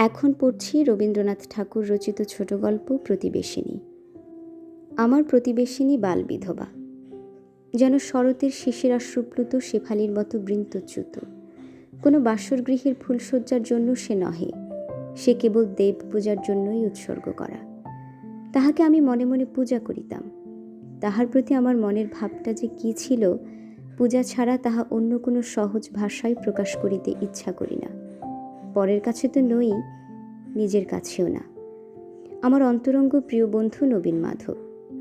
এখন পড়ছি রবীন্দ্রনাথ ঠাকুর রচিত ছোট গল্প প্রতিবেশিনী। আমার প্রতিবেশিনী বাল বিধবা যেন শরতের শিশির আশ্রুপ্লুত শেফালির মতো বৃন্তচ্যুত। কোনো বাসরগৃহের ফুলশয্যার জন্য সে নহে। সে কেবল দেব পূজার জন্যই উৎসর্গ করা। তাহাকে আমি মনে মনে পূজা করিতাম। তাহার প্রতি আমার মনের ভাবটা যে কী ছিল, পূজা ছাড়া তাহা অন্য কোনো সহজ ভাষায় প্রকাশ করিতে ইচ্ছা করি না। পরের কাছে তো নই, নিজের কাছেও না। আমার অন্তরঙ্গ প্রিয় বন্ধু নবীন মাধব,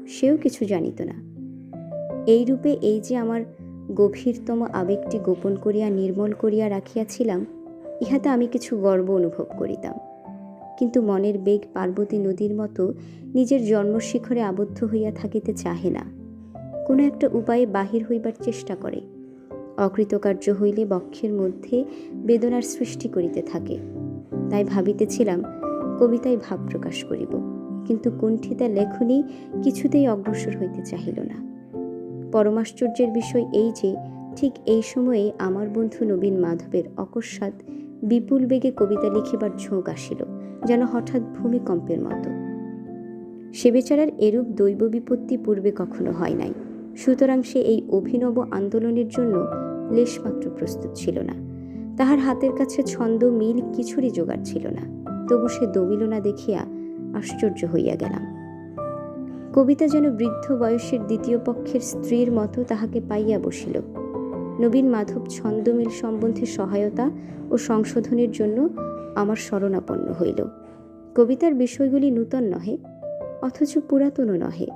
সেও কিছু জানিত না। এই রূপে এই যে আমার গভীরতম আবেগটি গোপন করিয়া, নির্মল করিয়া রাখিয়াছিলাম, ইহাতে আমি কিছু গর্ব অনুভব করিতাম। কিন্তু মনের বেগ পার্বতী নদীর মতো নিজের জন্মশিখরে আবদ্ধ হইয়া থাকিতে চাহে না। কোনো একটা উপায়ে বাহির হইবার চেষ্টা করে। অকৃতকার্য হইলে বক্ষের মধ্যে বেদনার সৃষ্টি করিতে থাকে। তাই ভাবিতেছিলাম, কবিতায় ভাব প্রকাশ করিব, কিন্তু কুণ্ঠিতা লেখনী কিছুতেই অগ্রসর হইতে চাহিল না। পরমাশ্চর্যের বিষয় এই যে, ঠিক এই সময়ে আমার বন্ধু নবীন মাধবের অকস্মাৎ বিপুল বেগে কবিতা লিখিবার ঝোঁক আসিল, যেন হঠাৎ ভূমিকম্পের মতো। সে বেচারার এরূপ দৈব বিপত্তি পূর্বে কখনো হয় নাই। সুতরাং সে এই অভিনব আন্দোলনের জন্য লেশমাত্র প্রস্তুত ছিল না। তাহার হাতের কাছে ছন্দ, মিল কিছুরই জোগাড় ছিল না। তবু সে দমিল না দেখিয়া আশ্চর্য হইয়া গেলাম। কবিতা যেন বৃদ্ধ বয়সের দ্বিতীয় পক্ষের স্ত্রীর মতো তাহাকে পাইয়া বসিল। নবীন মাধব ছন্দমিল সম্বন্ধে সহায়তা ও সংশোধনের জন্য আমার শরণাপন্ন হইল। কবিতার বিষয়গুলি নূতন নহে, অথচ পুরাতনও নহে।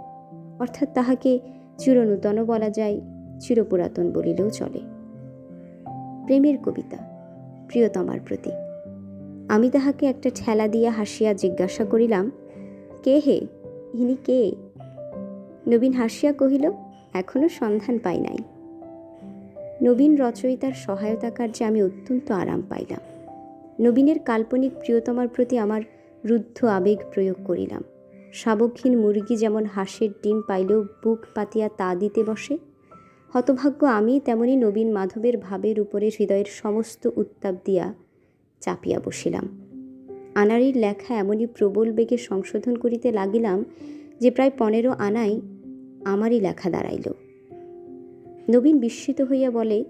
অর্থাৎ তাহাকে চিরনূতনও বলা যায়, চিরপুরাতন বলিলেও চলে। প্রেমের কবিতা, প্রিয়তমার প্রতি আমি তাহাকে একটা ঠেলা দিয়া হাসিয়া জিজ্ঞাসা করিলাম, কে হে? ইনি কে? নবীন হাসিয়া কহিল এখনও সন্ধান পাই নাই। নবীন রচয়িতার সহায়তা কার্যে আমি অত্যন্ত আরাম পাইলাম। নবীনের কাল্পনিক প্রিয়তমার প্রতি আমার রুদ্ধ আবেগ প্রয়োগ করিলাম। শাবকহীন মুরগি যেমন হাঁসের ডিম পাইলেও বুক পাতিয়া তা দিতে বসে হতভাগ্য আমি তেমনি নবীন মাধবের ভাবের উপরে হৃদয়ের সমস্ত উত্তাপ দিয়া চাপিয়া বসিলাম। আনারির লেখা এমনই প্রবল বেগে সংশোধন করিতে লাগিলাম যে প্রায় পনেরো আনাই আমারই লেখা দাঁড়াইল। নবীন বিস্মিত হইয়া বলে,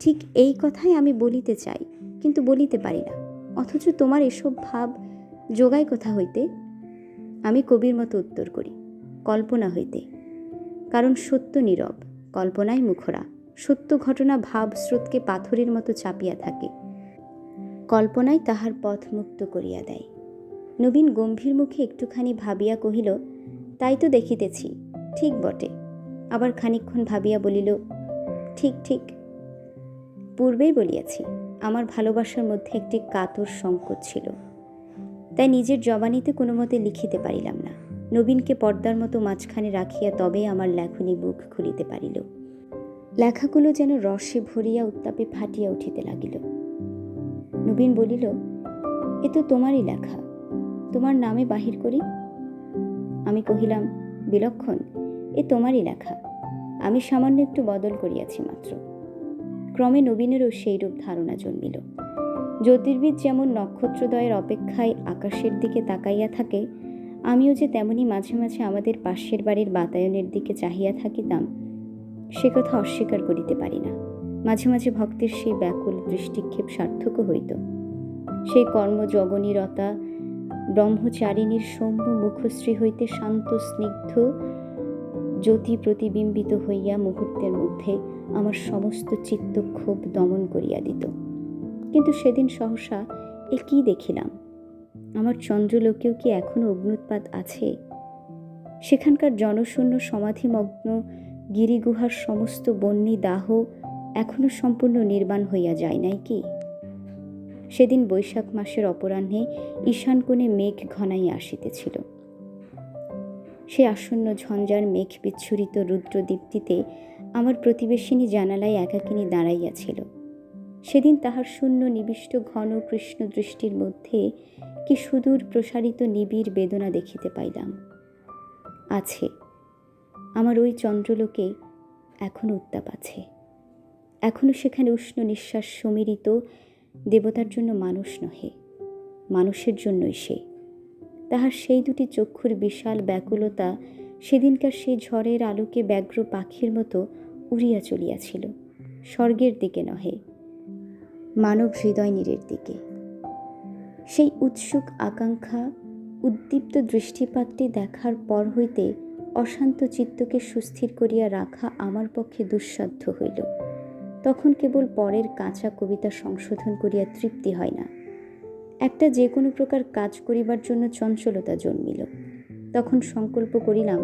ঠিক এই কথাই আমি বলিতে চাই, কিন্তু বলিতে পারি না। অথচ তোমার এসব ভাব যোগায় কোথা হইতে। আমি কবির মতো উত্তর করি, কল্পনা হইতে, কারণ সত্য নীরব। কল্পনায় মুখরা। সত্য ঘটনা ভাব স্রোতকে পাথরের মতো চাপিয়া থাকে। কল্পনায় তাহার পথ মুক্ত করিয়া দেয়। নবীন গম্ভীর মুখে একটুখানি ভাবিয়া কহিল, তাই তো দেখিতেছি, ঠিক বটে। আবার খানিক্ষণ ভাবিয়া বলিল, ঠিক ঠিক। পূর্বেই বলিয়াছি, আমার ভালোবাসার মধ্যে একটি কাতর সংকট ছিল। তাই নিজের জবানিতে কোনো মতে লিখিতে পারিলাম না। নবীনকে পর্দার মতো মাঝখানে রাখিয়া তবে আমার লেখনী বুক খুলিতে পারিল। লেখাগুলো যেন রসে ভরিয়া উত্তাপে ফাটিয়া উঠিতে লাগিল। নবীন বলিল, এ তো তোমারই লেখা। তোমার নামে বাহির করি? আমি কহিলাম, বিলক্ষণ, এ তোমারই লেখা। আমি সামান্য একটু বদল করিয়াছি মাত্র। ক্রমে নবীনেরও সেইরূপ ধারণা জন্মিল। জ্যোতির্বিদ যেমন নক্ষত্রদয়ের অপেক্ষায় আকাশের দিকে তাকাইয়া থাকে আমিও যে তেমনি মাঝে মাঝে আমাদের পাশের বাড়ির বাতায়নের দিকে চাহিয়া থাকিতাম, সে কথা অস্বীকার করিতে পারি না। মাঝে মাঝে ভক্তের সেই ব্যাকুল দৃষ্টিক্ষেপ সার্থকও হইত। সেই কর্মজগনীরতা, ব্রহ্মচারিণীর সৌম্য মুখশ্রী হইতে শান্ত, স্নিগ্ধ জ্যোতি প্রতিবিম্বিত হইয়া মুহূর্তের মধ্যে আমার সমস্ত চিত্তক্ষোভ দমন করিয়া দিত। কিন্তু সেদিন সহসা এ কি দেখিলাম। আমার চন্দ্রলোকেও কি এখনও অগ্নুৎপাত আছে? সেখানকার জনশূন্য, সমাধিমগ্ন, গিরিগুহার সমস্ত বন্যী দাহ এখনও সম্পূর্ণ নির্বাণ হইয়া যায় নাই কি? সেদিন বৈশাখ মাসের অপরাহ্নে ঈশান কোণে মেঘ ঘনাইয়া আসিতেছিল। সে আসন্ন ঝঞ্ঝার মেঘ বিচ্ছুরিত রুদ্রদীপ্তিতে আমার প্রতিবেশিনী জানালায় একাকিনী দাঁড়াইয়াছিল। সেদিন তাহার শূন্য নিবিষ্ট ঘন কৃষ্ণ দৃষ্টির মধ্যে কি সুদূর প্রসারিত নিবিড় বেদনা দেখিতে পাইলাম। আছে, আমার ওই চন্দ্রলোকে এখনও উত্তাপ আছে। এখনও সেখানে উষ্ণ নিঃশ্বাস সমীরিত দেবতার জন্য মানুষ নহে, মানুষের জন্যই সে। তাহার সেই দুটি চক্ষুর বিশাল ব্যাকুলতা সেদিনকার সেই ঝড়ের আলোকে ব্যগ্র পাখির মতো উড়িয়া চলিয়াছিল, স্বর্গের দিকে নহে মানব হৃদয় নীরের দিকে। সেই উৎসুক আকাঙ্ক্ষা, উদ্দীপ্ত দৃষ্টিপাতটি দেখার পর হইতে অশান্ত চিত্তকে সুস্থির করিয়া রাখা আমার পক্ষে দুঃসাধ্য হইল। তখন কেবল পরের কাঁচা কবিতা সংশোধন করিয়া তৃপ্তি হয় না। একটা যে কোনো প্রকার কাজ করিবার জন্য চঞ্চলতা জন্মিল। তখন সংকল্প করিলাম,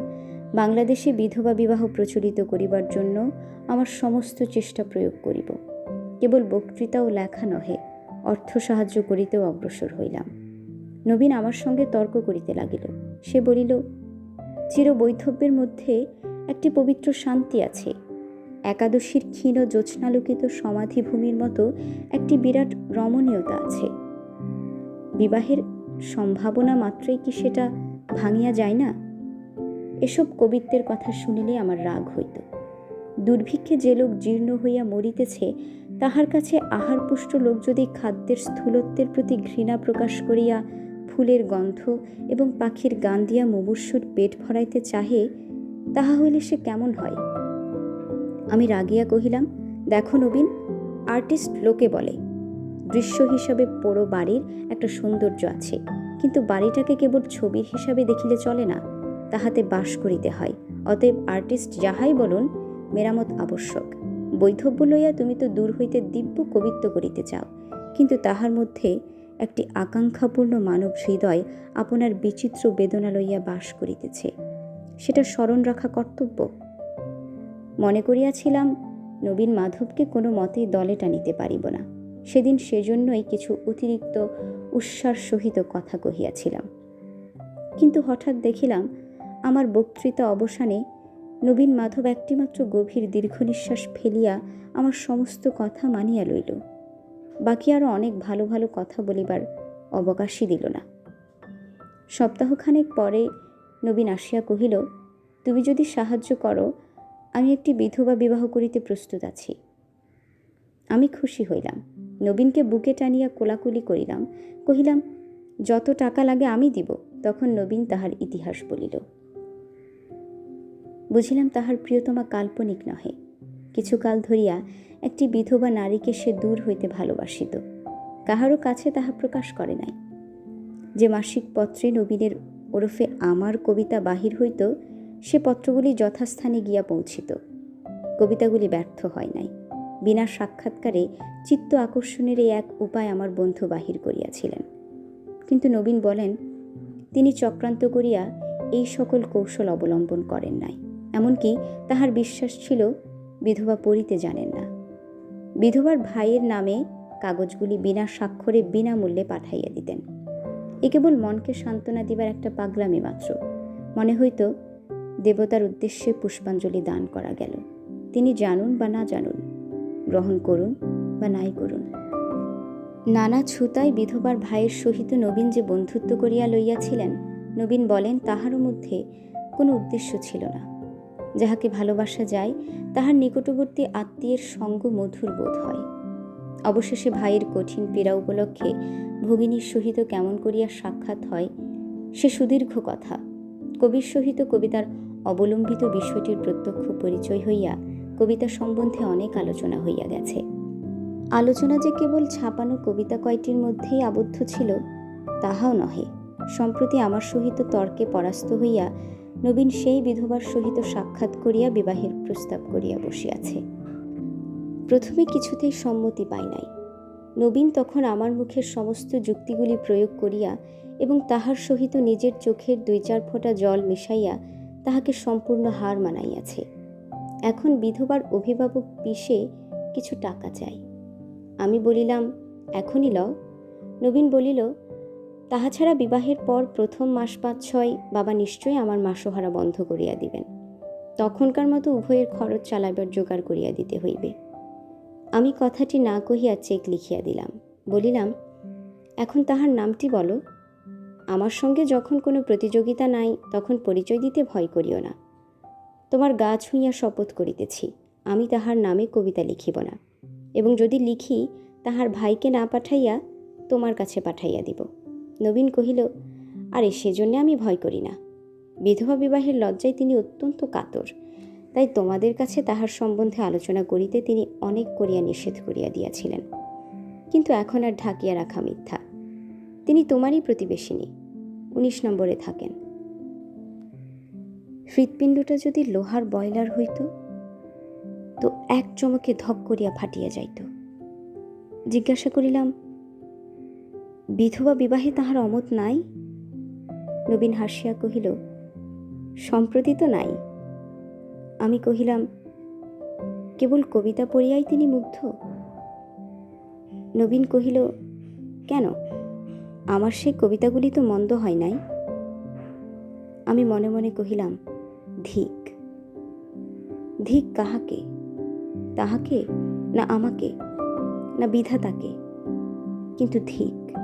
বাংলাদেশে বিধবা বিবাহ প্রচলিত করিবার জন্য আমার সমস্ত চেষ্টা প্রয়োগ করিব। কেবল বক্তৃতা ও লেখা নহে অর্থ সাহায্য করিতেও অগ্রসর হইলাম। নবীন আমার সঙ্গে তর্ক করিতে লাগিল। সে বলিল চির বৈধব্যের মধ্যে একটি পবিত্র শান্তি আছে। একাদশীর ক্ষীণ জ্যোৎস্নালোকিত সমাধিভূমির মতো একটি বিরাট রমণীয়তা আছে। বিবাহের সম্ভাবনা মাত্রই কি সেটা ভাঙিয়া যায় না? এসব কবিত্বের কথা শুনিলে আমার রাগ হইত। দুর্ভিক্ষে যে লোক জীর্ণ হইয়া মরিতেছে তাহার কাছে আহারপুষ্ট লোক যদি খাদ্যের স্থূলত্বের প্রতি ঘৃণা প্রকাশ করিয়া ফুলের গন্ধ এবং পাখির গান দিয়া মুমূর্ষুর পেট ভরাইতে চাহে, তাহা হইলে সে কেমন হয়? আমি রাগিয়া কহিলাম, দেখো নবীন, আর্টিস্ট লোকে বলে, দৃশ্য হিসাবে পোড়ো বাড়ির একটা সৌন্দর্য আছে, কিন্তু বাড়িটাকে কেবল ছবির হিসাবে দেখিলে চলে না, তাহাতে বাস করিতে হয়, অতএব আর্টিস্ট যাহাই বলুন, মেরামত আবশ্যক। বৈধব্য লইয়া তুমি তো দূর হইতে দিব্য কবিত্ব করিতে চাও। কিন্তু তাহার মধ্যে একটি আকাঙ্ক্ষাপূর্ণ মানব হৃদয় আপনার বিচিত্র বেদনা লইয়া বাস করিতেছে। সেটা স্মরণ রাখা কর্তব্য। মনে করিয়াছিলাম, নবীন মাধবকে কোনো মতেই দলে টানিতে পারিব না। সেদিন সেজন্যই কিছু অতিরিক্ত উচ্ছ্বাস সহিত কথা কহিয়াছিলাম। কিন্তু হঠাৎ দেখিলাম, আমার বক্তৃতা অবসানে নবীন মাধব একটিমাত্র গভীর দীর্ঘ নিঃশ্বাস ফেলিয়া আমার সমস্ত কথা মানিয়া লইল। বাকি আরও অনেক ভালো ভালো কথা বলিবার অবকাশই দিল না। সপ্তাহখানেক পরে নবীন আসিয়া কহিল, তুমি যদি সাহায্য করো, আমি একটি বিধবা বিবাহ করিতে প্রস্তুত আছি। আমি খুশি হইলাম। নবীনকে বুকে টানিয়া কোলাকুলি করিলাম। কহিলাম, যত টাকা লাগে আমি দিব। তখন নবীন তাহার ইতিহাস বলিল। বুঝিলাম তাহার প্রিয়তমা কাল্পনিক নহে। কিছুকাল ধরিয়া একটি বিধবা নারীকে সে দূর হইতে ভালোবাসিত। কাহারও কাছে তাহা প্রকাশ করে নাই। যে মাসিক পত্রে নবীনের ওরফে আমার কবিতা বাহির হইত, সে পত্রগুলি যথাস্থানে গিয়া পৌঁছিত। কবিতাগুলি ব্যর্থ হয় নাই। বিনা সাক্ষাৎকারে চিত্ত আকর্ষণের এই এক উপায় আমার বন্ধু বাহির করিয়াছিলেন। কিন্তু নবীন বলেন, তিনি চক্রান্ত করিয়া এই সকল কৌশল অবলম্বন করেন নাই। এমনকি তাহার বিশ্বাস ছিল বিধবা পড়িতে জানেন না। বিধবার ভাইয়ের নামে কাগজগুলি বিনা স্বাক্ষরে বিনামূল্যে পাঠাইয়া দিতেন। এ কেবল মনকে সান্ত্বনা দিবার একটা পাগলামি মাত্র। মনে হইত দেবতার উদ্দেশ্যে পুষ্পাঞ্জলি দান করা গেল। তিনি জানুন বা না জানুন, গ্রহণ করুন বা নাই করুন। নানা ছুতায় বিধবার ভাইয়ের সহিত নবীন যে বন্ধুত্ব করিয়া লইয়াছিলেন, নবীন বলেন, তাহারও মধ্যে কোনো উদ্দেশ্য ছিল না। যাহাকে ভালোবাসা যায়, তাহার নিকটবর্তী আত্মীয়ের সঙ্গ মধুর বোধ হয়। অবশেষে ভাইয়ের কঠিন পীড়া উপলক্ষে ভগিনীর সহিত কেমন করিয়া সাক্ষাৎ হয়, সে সুদীর্ঘ কথা। কবির সহিত কবিতার অবলম্বিত বিষয়টির প্রত্যক্ষ পরিচয় হইয়া কবিতা সম্বন্ধে অনেক আলোচনা হইয়া গেছে। আলোচনা যে কেবল ছাপানো কবিতা কয়টির মধ্যেই আবদ্ধ ছিল, তাহাও নহে। সম্প্রতি আমার সহিত তর্কে পরাস্ত হইয়া নবীন সেই বিধবার সহিত সাক্ষাৎ করিয়া বিবাহের প্রস্তাব করিয়া বসিয়াছে। প্রথমে কিছুতেই সম্মতি পাই নাই। নবীন তখন আমার মুখের সমস্ত যুক্তিগুলি প্রয়োগ করিয়া এবং তাহার সহিত নিজের চোখের দুই চার ফোঁটা জল মিশাইয়া তাহাকে সম্পূর্ণ হার মানাইয়াছে। এখন বিধবার অভিভাবক পিসে কিছু টাকা চাই। আমি বলিলাম, এখনই লও। নবীন বলিল তাহা ছাড়া বিবাহের পর প্রথম মাস পাঁচ ছয় বাবা নিশ্চয়ই আমার মাসোহারা বন্ধ করিয়া দিবেন। তখনকার মতো উভয়ের খরচ চালাইবার জোগাড় করিয়া দিতে হইবে। আমি কথাটি না কহিয়া চেক লিখিয়া দিলাম, বলিলাম, এখন তাহার নামটি বলো। আমার সঙ্গে যখন কোনো প্রতিযোগিতা নাই, তখন পরিচয় দিতে ভয় করিও না। তোমার গা ছুঁইয়া শপথ করিতেছি, আমি তাহার নামে কবিতা লিখিব না। এবং যদি লিখি, তাহার ভাইকে না পাঠাইয়া তোমার কাছে পাঠাইয়া দিব। নবীন কহিল, আরে সেজন্যে আমি ভয় করি না। বিধবা বিবাহের লজ্জায় তিনি অত্যন্ত কাতর। তাই তোমাদের কাছে তাহার সম্বন্ধে আলোচনা করিতে তিনি অনেক করিয়া নিষেধ করিয়া দিয়াছিলেন। কিন্তু এখন আর ঢাকিয়া রাখা মিথ্যা। তিনি তোমারই প্রতিবেশিনী। উনিশ নম্বরে থাকেন। হৃৎপিণ্ডটা যদি লোহার বয়লার হইত, তো এক চমকে ধক করিয়া ফাটিয়া যাইত। জিজ্ঞাসা করিলাম বিধবা বিবাহে তাহার অমত নাই? নবীন হাসিয়া কহিল, সম্প্রতি তো নাই। আমি কহিলাম, কেবল কবিতা পড়িয়াই তিনি মুগ্ধ? নবীন কহিল, কেন? আমার সেই কবিতাগুলি তো মন্দ হয় নাই। আমি মনে মনে কহিলাম, ধিক। ধিক কাহাকে? তাহাকে না আমাকে? না বিধাতাকে? কিন্তু ধিক।